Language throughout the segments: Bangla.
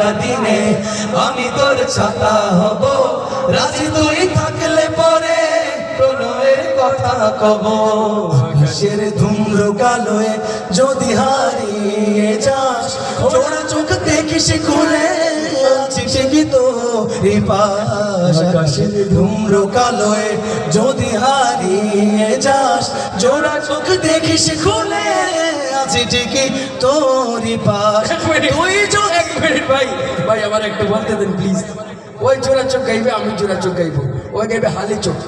বাদলা দিনে আমি তোর ছাতা হব। রাজি তুই থাকলে পরে প্রণয়ের কথা কব। আকাশের ধুম্র কালোয় যদি হারিয়ে যাস জোড়া চোখ দেখিস খুলে আকাশের ধুম্র কালোয় যদি হারিয়ে যাস জোড়া চোখ দেখিস খুলে তোরই পাশ। তুই মিনিট ভাই। ভাই, আমার একটু বলতে দেন প্লিজ ওই জোড়া চোখ গাইবে, আমি জোড়া চোখ গাইবো। ওই গাইবে হালি চোখ।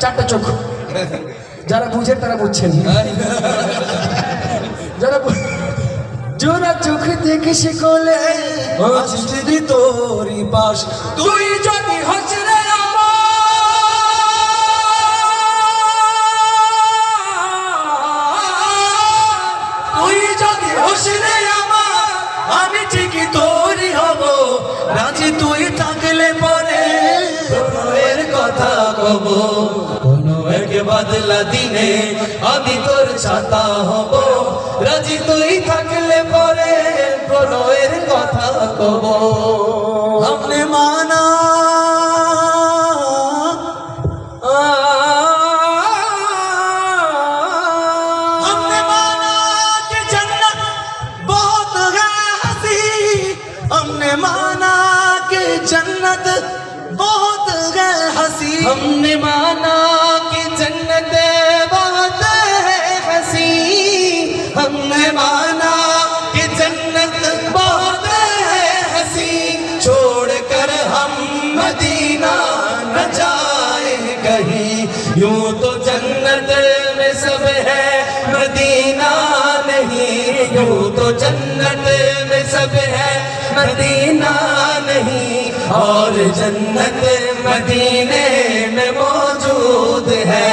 চারটা চোখ। যারা বুঝেন তারা বুঝছেন। যারা জোড়া চোখ দেখে সে কোলে ঠিকই পাশ। তুই যদি হসরে তুই যদি আমার আমি ঠিকই তোরই হব। রাজি তুই থাকলে পরে প্রণয়ের কথা কব। কোনো এক বাদলা দিনে আমি তোর ছাতা হব। हमने माना कि जन्नत बहुत है हँसी हमने माना कि जन्नत बहुत है हँसी हमने माना कि जन्नत बहुत है हँसी छोड़कर हम मदीना न जाए कहीं। यूँ तो जन्नत में सब है, मदीना नहीं। यूँ तो जन्नत मदीना नहीं और जन्नत मदीने में मौजूद है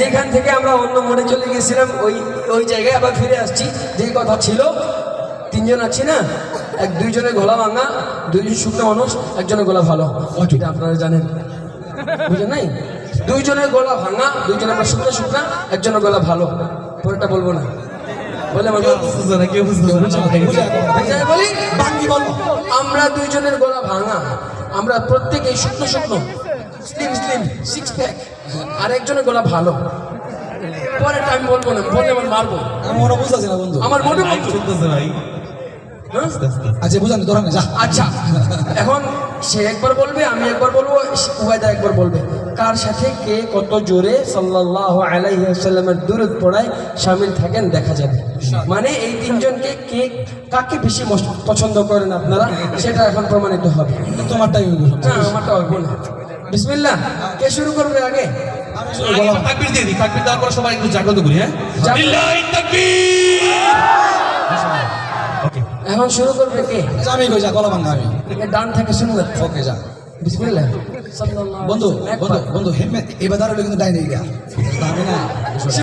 যেখান থেকে আমরা অন্য মোড়ে চলে গেছিলাম ওই ওই জায়গায় আবার ফিরে আসছি যেই কথা ছিল তিনজন আছি না এক দুইজনের গলা ভাঙা দুইজন শুকনো মানুষ একজনের গলা ভালো এটা আপনারা জানেন বুঝলেন নাই দুইজনের গলা ভাঙা দুইজনের আমরা শুকনো শুকনা একজনের গলা ভালো পরেরটা বলবো না বলে আমার বুঝায় বলি আমরা দুইজনের গলা ভাঙা। আমরা প্রত্যেকেই শুকনো শুকনো স্লিম স্লিম সিক্স প্যাক আর একজনের গলা ভালো। পরেরটা আমি বলব না বলে আমার মারবো। আমি মনে বুঝতেছি না বন্ধু। আমার মনে বলতো হ্যাঁ? আচ্ছা বুঝানি তোরা না যা। আচ্ছা এখন সে একবার বলবে আমি একবার বলব উবায়দা একবার বলবে। কার সাথে কে কত জোরে সাল্লাল্লাহু আলাইহি ওয়াসাল্লামের দূরত পড়ায় শামিল থাকেন দেখা যাবে। মানে এই তিনজনকে কে কাকে বেশি পছন্দ করেন আপনারা সেটা এখন প্রমাণিত হবে। তোমারটাই না আমারটা হবে না। বিসমিল্লাহ কে শুরু করবে আগে? তাকবির দিয়ে দিই তাকবির দেওয়ার পর সবাই একটু জাগ্রত করি হ্যাঁ? এখন শুরু করবে কে? আমি কই যা গলা ভাঙা আমি ডান থেকে শুনবে ওকে যা। বিসমিল্লাহ সাল্লাল্লাহু বন্ধু। বন্ধু বন্ধু হেমে এবার দাঁড়ালে কিন্তু ডাইনে গিয়া। না।